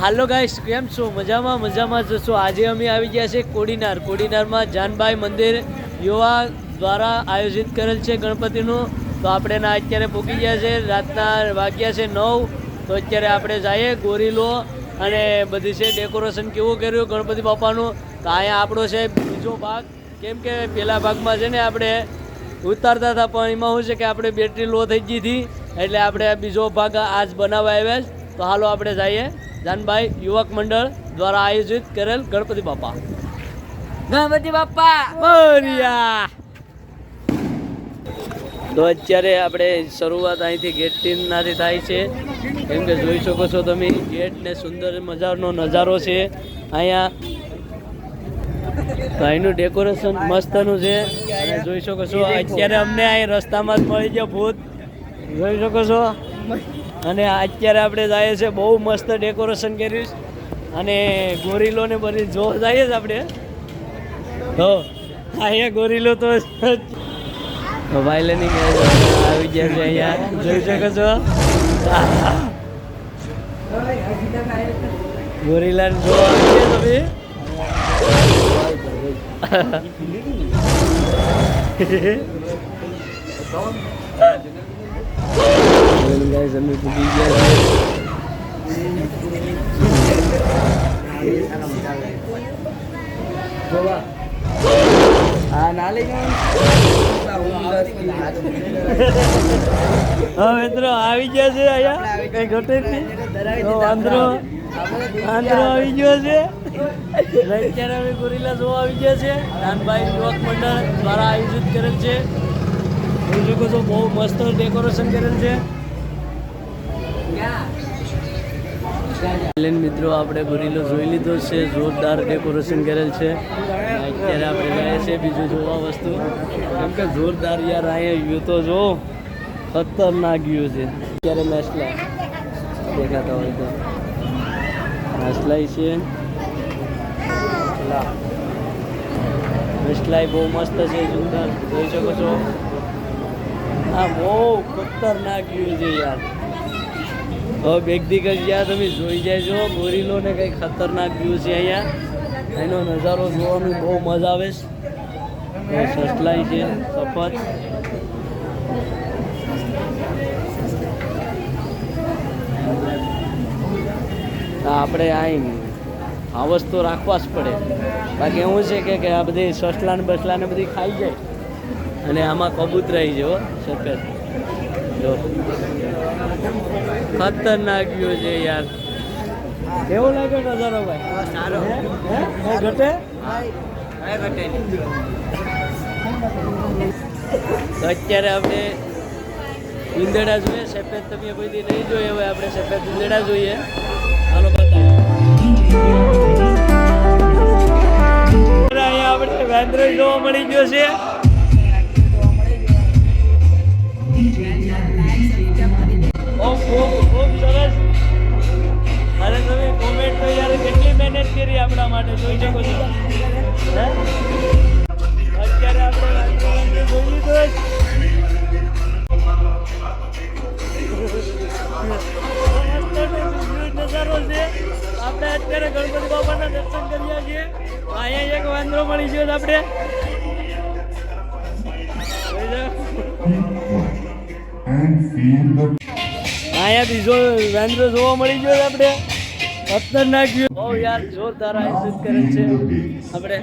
હાલો guys કેમ છો? મજામાં મજામાં જશો આજે અમે આવી ગયા છે કોડીનાર. કોડીનારમાં જાનભાઈ મંદિર યુવા દ્વારા આયોજિત કરેલ છે ગણપતિનું. તો આપણે ના અત્યારે પૂકી ગયા છે, રાતના વાગ્યા છે નવ. તો અત્યારે આપણે જઈએ ગોરીલો અને બધી છે ડેકોરેશન કેવું કર્યું ગણપતિ બાપાનું. તો અહીંયા આપણો છે બીજો ભાગ. કેમ કે પહેલા ભાગમાં છે ને આપણે ઉતારતા હતા, પણ એમાં શું છે કે આપણે બેટરી લો થઈ ગઈ હતી. એટલે આપણે બીજો ભાગ આજ બનાવવા આવ્યા તો હાલો આપણે જઈએ. જાનભાઈ યુવક મંડળ દ્વારા આયોજિત કરેલ ગણપતિ બાપા. ગણપતિ બાપા! મોરિયા તો અત્યારે આપણે શરૂઆત અહીંથી ગેટથી નાથી થાય છે. કેમ કે જોઈ શકો છો તમે ગેટ ને સુંદર મજાનો નજારો છે. અહીંયા તો અહીંનું ડેકોરેશન મસ્તનું છે. અને જોઈ શકો છો અત્યારે અમને અહીં રસ્તામાં જ મળી ગયા ભૂત. જોઈ શકો છો? અને અત્યારે આપણે જઈએ છે બહુ મસ્ત ડેકોરેશન કર્યું છે. અને ગોરીલો ને બધી જો જઈએ જ આપણે. તો અહીંયા ગોરીલો તો વાયલની આવી ગયા છે અહીંયા. જોઈ શકો છો. ગોરીલા જો આવી તમે ગાઈસ અમે પૂકી ગયા હા ના મિત્રો આવી ગયા છે અહીંયા. કઈ ઘટે નહીં. આંધ્રો આંધ્રો આવી ગયો છે. અત્યારે અમે ગોરીલા જોવા આવી ગયા છે. નાનભાઈ યુવક મંડળ દ્વારા આયોજિત કરેલ છે. જોઈ શકો બહુ મસ્ત ડેકોરેશન કરેલ છે. એલેન મિત્રો, આપણે ગોરીલો જોઈ લીધો છે. જોરદાર ડેકોરેશન કરેલ છે. અત્યારે આપણે જાય છે બીજું જોવા વસ્તુ. કેમ કે જોરદાર યાર, અહીંયા વ્યૂ તો જો ખતરનાક વ્યૂ છે. અત્યારે મેસલા દેખાતા હોય તો. મેસલાઈ છે. મેસલાઈ બહુ મસ્ત છે, જોરદાર. જોઈ શકો છો? આ બહુ ખતરનાક વ્યૂ છે યાર. હવે બેગ દીકર જ્યાં તમે જોઈ જાય ગોરીલો ને કંઈ ખતરનાક વ્યૂ છે અહીંયા. એનો નજારો જોવાનું બહુ મજા આવે છે. સસલાઈ છે સફત આપણે અહીં આ વસ્તુ રાખવા જ પડે. બાકી એવું છે કે આ બધી સસલા ને બસલા ને બધી ખાઈ જાય. અને આમાં કબૂતરાઈ જવો સફેદ. જો ખતરનાક વ્યૂ છે યાર. કેવો લાગ્યો નજારો ભાઈ? સારો. હે? ઘટે? તો અત્યારે આપણે ઉંદેડા જોઈએ. સફેદ તમે કોઈ નહીં જોઈએ હવે આપણે સફેદ ઉંદેડા જોઈએ. હાલો બતાવો. આપણે વાંદરો જોવા મળી ગયો છે. ખૂબ ખૂબ સરસ. અરે તમે કોમેન્ટ તો યાર કેટલી મહેનત કરી આપણા માટે, જોઈ શકો છો. અત્યારે આપણે જોઈ લીધું. નજારો છે. આપણે અત્યારે ગણપતિ બાપાના દર્શન કર્યા છીએ. અહીંયા એક વાંદરો મળી ગયો આપણે. અહીંયા બીજો વાંદરો જોવા મળી ગયો આપણે ખતરનાક view. બહુ યાર જોરદાર આયોજન કરે છે આપણે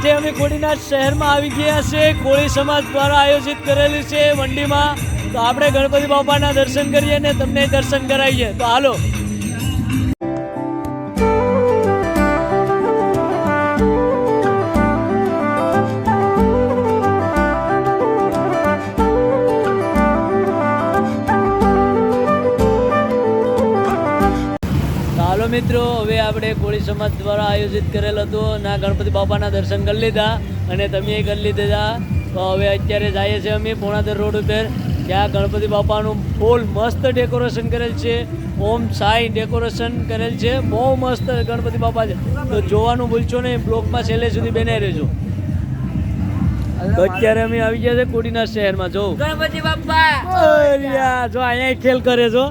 આજે અમે કોળીનાથ શહેરમાં આવી ગયા છે કોળી સમાજ દ્વારા આયોજિત કરેલી છે મંડીમાં. તો આપણે ગણપતિ બાપાના દર્શન કરીએ ને તમને દર્શન કરાવીએ. તો હાલો મિત્રો આપણે કોળી સમાજ દ્વારા આયોજિત કરેલ હતું ના ગણપતિ બાપાના દર્શન કરી લીધા અને તમે કરી લીધા. તો હવે અત્યારે જઈએ છીએ અમે પોણાદર રોડ ઉપર ત્યાં ગણપતિ બાપાનું ફૂલ મસ્ત ડેકોરેશન કરેલ છે. ઓમ સાઈ ડેકોરેશન કરેલ છે. બહુ મસ્ત ગણપતિ બાપા છે. તો જોવાનું ભૂલશો નહીં બ્લોકમાં છેલ્લે સુધી બનાવી રહેજો. તો અત્યારે અમે આવી ગયા છે કોડીના શહેરમાં જો. ગણપતિ બાપા! જો અહીંયા ખેલ કરે છો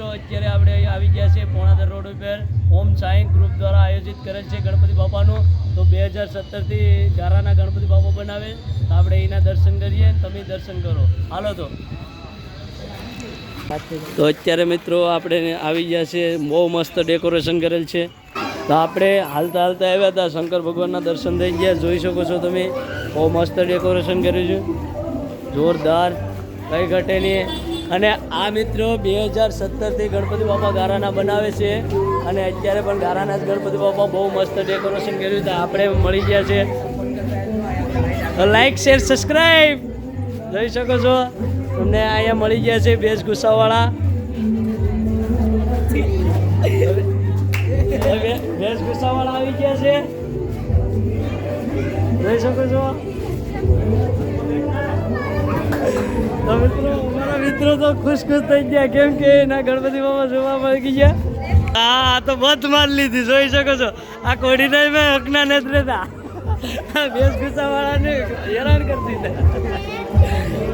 મિત્રો, અત્યારે આપણે આવી ગયા છે પોણાદર રોડ ઉપર. ઓમ સાઈ ગ્રુપ દ્વારા આયોજિત કરેલ છે ગણપતિ બાપાનું. તો બે હજાર સત્તરથી ગારાના ગણપતિ બાપા બનાવે. તો આપણે એના દર્શન કરીએ. તમે દર્શન કરો. હાલો તો. તો અત્યારે મિત્રો, આપણે આવી ગયા છે બહુ મસ્ત ડેકોરેશન કરેલ છે. તો આપણે હાલતા હાલતા આવ્યા હતા. શંકર ભગવાનના દર્શન થઈ ગયા. જોઈ શકો છો તમે. બહુ મસ્ત ડેકોરેશન કર્યું છે. જોરદાર. કઈ ઘટે નહીં. અને આ મિત્રો બે હજાર સત્તરથી ગણપતિ બાપા ગારાના બનાવે છે. અને અત્યારે પણ ગારાના જ ગણપતિ બાપા બહુ મસ્ત ડેકોરેશન કર્યું છે. આપણે મળી ગયા છે. લાઈક શેર સબસ્ક્રાઈબ જોઈ શકો છો. તમને અહીંયા મળી ગયા છે બેસ ગુસ્સાવાળા બેસ ગુસ્સાવાળા આવી ગયા છે. જોઈ શકો છો. તો મિત્રો તો ખુશ ખુશ થઈ ગયા. કેમ કે એના ગણપતિ બાબા જોવા મળી ગયા. આ તો બધ માર લીધી. જોઈ શકો છો. આ કોડીને મેં હકના નથી રહેતા બેસ વાળાને હેરાન કરી દીધા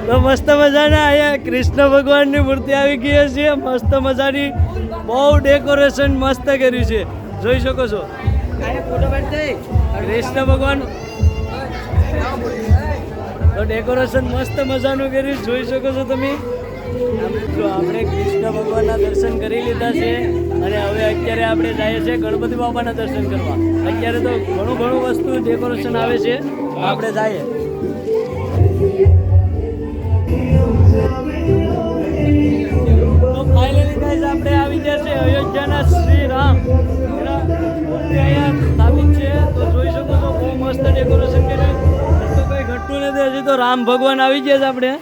તો મસ્ત મજાના અહીંયા કૃષ્ણ ભગવાનની મૂર્તિ આવી ગઈ છે મસ્ત મજાની બહુ ડેકોરેશન મસ્ત કર્યું છે. જોઈ શકો છો. કૃષ્ણ ભગવાન. તો ડેકોરેશન મસ્ત મજાનું કર્યું. જોઈ શકો છો તમે. આપણે કૃષ્ણ ભગવાનના દર્શન કરી લીધા છે અને હવે અત્યારે આપણે જઈએ છીએ ગણપતિ બાપાના દર્શન કરવા. અત્યારે તો ઘણું ઘણું વસ્તુ ડેકોરેશન આવે છે. આપણે જઈએ. આપણે આવી ગયા છે અયોધ્યાના શ્રી રામ છે. તો જોઈ શકો છો, બહુ મસ્ત ડેકોરેશન કર્યું. તો કંઈ ઘટતું નથી, હજી તો રામ ભગવાન આવી ગયા છે આપણે.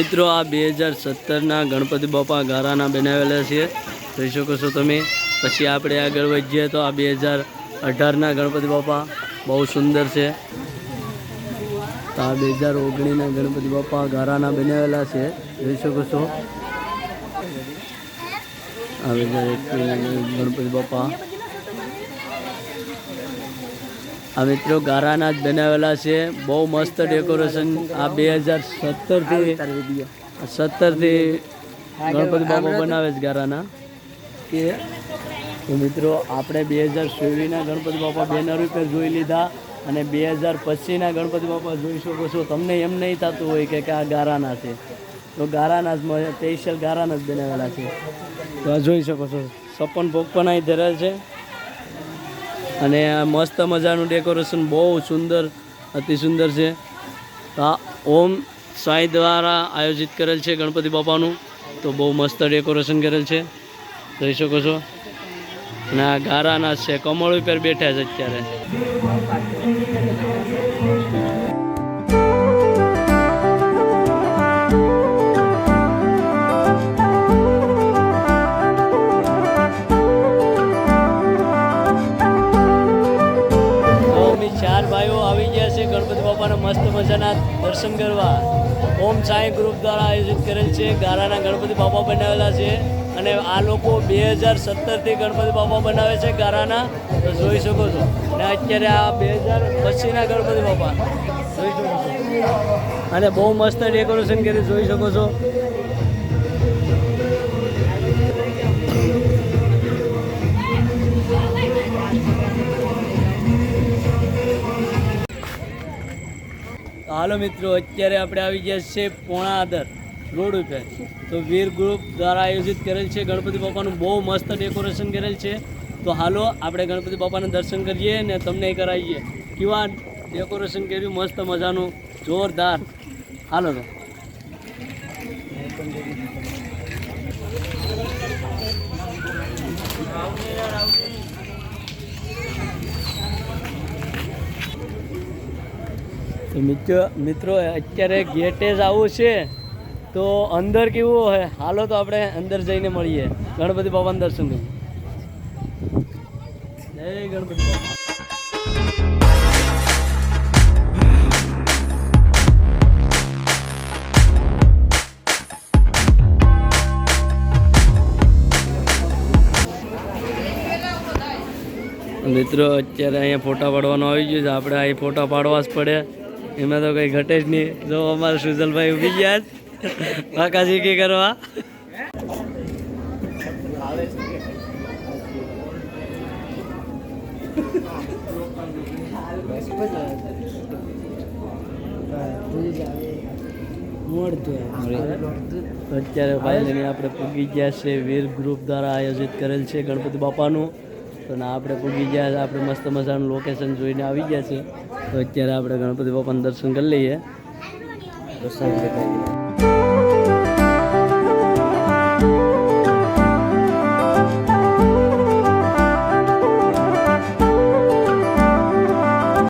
મિત્રો, આ બે હજાર સત્તરના ગણપતિ બાપા ગારાના બનાવેલા છે. જોઈ શકો છો તમે. પછી આપણે આગળ વધીએ તો આ બે હજાર અઢારના ગણપતિ બાપા બહુ સુંદર છે. આ બે હજાર ઓગણીના ગણપતિ બાપા ગારાના બનાવેલા છે. જોઈ શકો છો. આ બે હજાર એકવીસના ગણપતિ બાપા આ મિત્રો ગારાના જ બનાવેલા છે. બહુ મસ્ત ડેકોરેશન. આ બે હજાર સત્તરથી સત્તરથી ગણપતિ બાપા બનાવે છે ગારાના. કે મિત્રો, આપણે બે હજાર ચોવીસના ગણપતિ બાપા બેનર ઉપર જોઈ લીધા અને બે હજાર પચીસના ગણપતિ બાપા જોઈ શકો છો. તમને એમ નહીં થતું હોય કે કે આ ગારાના છે. તો ગારાના જ સ્પેશિયલ ગારાના જ બનાવેલા છે. તો આ જોઈ શકો છો. સપન ભોગ પણ અહીં ધરેલ છે. અને મસ્ત મજાનું ડેકોરેશન, બહુ સુંદર, અતિ સુંદર છે. આ ઓમ સાંઈ દ્વારા આયોજિત કરેલ છે ગણપતિ બાપાનું. તો બહુ મસ્ત ડેકોરેશન કરેલ છે. જોઈ શકો છો. અને આ ગારાના છે, કમળ ઉપર બેઠા છે અત્યારે. ચાર ભાઈઓ આવી ગયા છે. ગણપતિ બાપાના મસ્ત મજાના દર્શન કરવા. ઓમ સાંઈ ગ્રુપ દ્વારા આયોજિત કરેલ છે. ગારાના ગણપતિ બાપા બનાવેલા છે. અને આ લોકો બે હજાર સત્તરથી ગણપતિ બાપા બનાવે છે ગારાના. તો જોઈ શકો છો. અને અત્યારે આ બે હજાર પચીસના ગણપતિ બાપા. જોઈ શકો છો. અને બહુ મસ્ત ડેકોરેશન કરી, જોઈ શકો છો. તો હાલો મિત્રો, અત્યારે આપણે આવી ગયા છે પોણા આદર રોડ ઉપર. તો વીર ગ્રુપ દ્વારા આયોજિત કરેલ છે ગણપતિ બાપાનું બહુ મસ્ત ડેકોરેશન કરેલ છે. તો હાલો, આપણે ગણપતિ બાપાના દર્શન કરીએ ને તમને કરાવીએ. કેવા ડેકોરેશન કર્યું, મસ્ત મજાનું, જોરદાર. હાલો તો. તો મિત્રો મિત્રો, અત્યારે ગેટે જ આવું છે. તો અંદર કેવું હોય હાલો તો આપણે અંદર જઈને મળીએ. ગણપતિ ભગવાન દર્શન જય ગણપતિ મિત્રો, અત્યારે અહીંયા ફોટા પાડવાનો આવી ગયો છે. આપણે અહીં ફોટા પાડવા જ પડે. એમાં તો કંઈ ઘટે જ નહીં. જો અમારા સુજલભાઈ ઊભી ગયા જ. બાકાજી કે કરવા? અત્યારે ફાઇનલી આપણે પૂગી ગયા છે. વીર ગ્રુપ દ્વારા આયોજિત કરેલ છે ગણપતિ બાપાનું. તો ના, આપણે પૂગી ગયા, આપણે મસ્ત મજાનું લોકેશન જોઈને આવી ગયા છે તો અત્યારે આપણે ગણપતિ બાપાના દર્શન કરી લઈએ. દર્શન